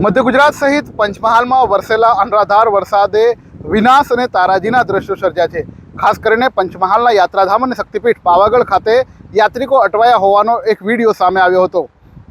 મધ્ય ગુજરાત સહિત પંચમહાલમાં વરસેલા અનરાધાર વરસાદે વિનાશ અને તારાજીના દ્રશ્યો સર્જ્યા છે. ખાસ કરીને પંચમહાલના યાત્રાધામ અને શક્તિપીઠ પાવાગઢ ખાતે યાત્રિકો અટવાયા હોવાનો એક વીડિયો સામે આવ્યો હતો.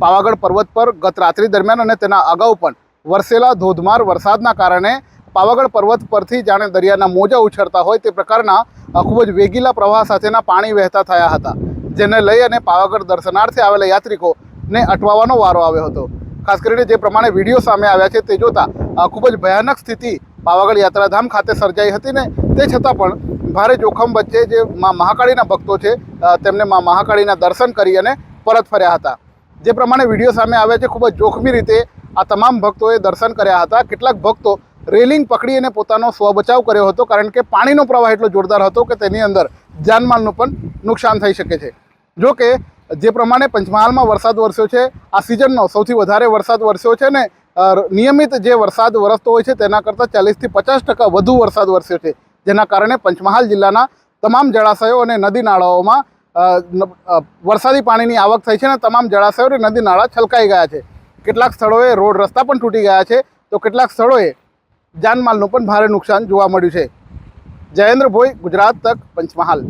પાવાગઢ પર્વત પર ગત રાત્રિ દરમિયાન અને તેના અગાઉ પણ વરસેલા ધોધમાર વરસાદના કારણે પાવાગઢ પર્વત પરથી જાણે દરિયાના મોજા ઉછળતા હોય તે પ્રકારના ખૂબ જ વેગીલા પ્રવાહ સાથેના પાણી વહેતા થયા હતા. જેને લઈ અને પાવાગઢ દર્શનાર્થે આવેલા યાત્રિકોને અટવાવાનો વારો આવ્યો હતો. ખાસ કરીને જે પ્રમાણે વીડિયો સામે આવ્યા છે તે જોતા ખૂબ જ ભયાનક સ્થિતિ પાવાગઢ યાત્રાધામ ખાતે સર્જાઈ હતી ને તે છતાં પણ ભારે જોખમ વચ્ચે જે મા મહાકાળીના ભક્તો છે તેમને મા મહાકાળીના દર્શન કરી અને પરત ફર્યા હતા. જે પ્રમાણે વીડિયો સામે આવ્યા છે, ખૂબ જ જોખમી રીતે આ તમામ ભક્તોએ દર્શન કર્યા હતા. કેટલાક ભક્તો રેલિંગ પકડી અને પોતાનો સ્વબચાવ કર્યો હતો, કારણ કે પાણીનો પ્રવાહ એટલો જોરદાર હતો કે તેની અંદર જાનમાલનું પણ નુકસાન થઈ શકે છે. જો કે જે પ્રમાણે પંચમહાલમાં વરસાદ વરસ્યો છે. આ સિઝનનો સૌથી વધારે વરસાદ વરસ્યો છે ને નિયમિત જે વરસાદ વરસતો હોય છે તેના કરતાં ચાલીસથી પચાસ ટકા વધુ વરસાદ વરસ્યો છે. જેના કારણે પંચમહાલ જિલ્લાના તમામ જળાશયો અને નદી નાળાઓમાં વરસાદી પાણીની આવક થઈ છે અને તમામ જળાશયો અને નદી નાળા છલકાઈ ગયા છે. કેટલાક સ્થળોએ રોડ રસ્તા પણ તૂટી ગયા છે. તો કેટલાક સ્થળોએ જાનમાલનું પણ ભારે નુકસાન જોવા મળ્યું છે. જયેન્દ્ર ભોઈ ગુજરાત તક પંચમહાલ.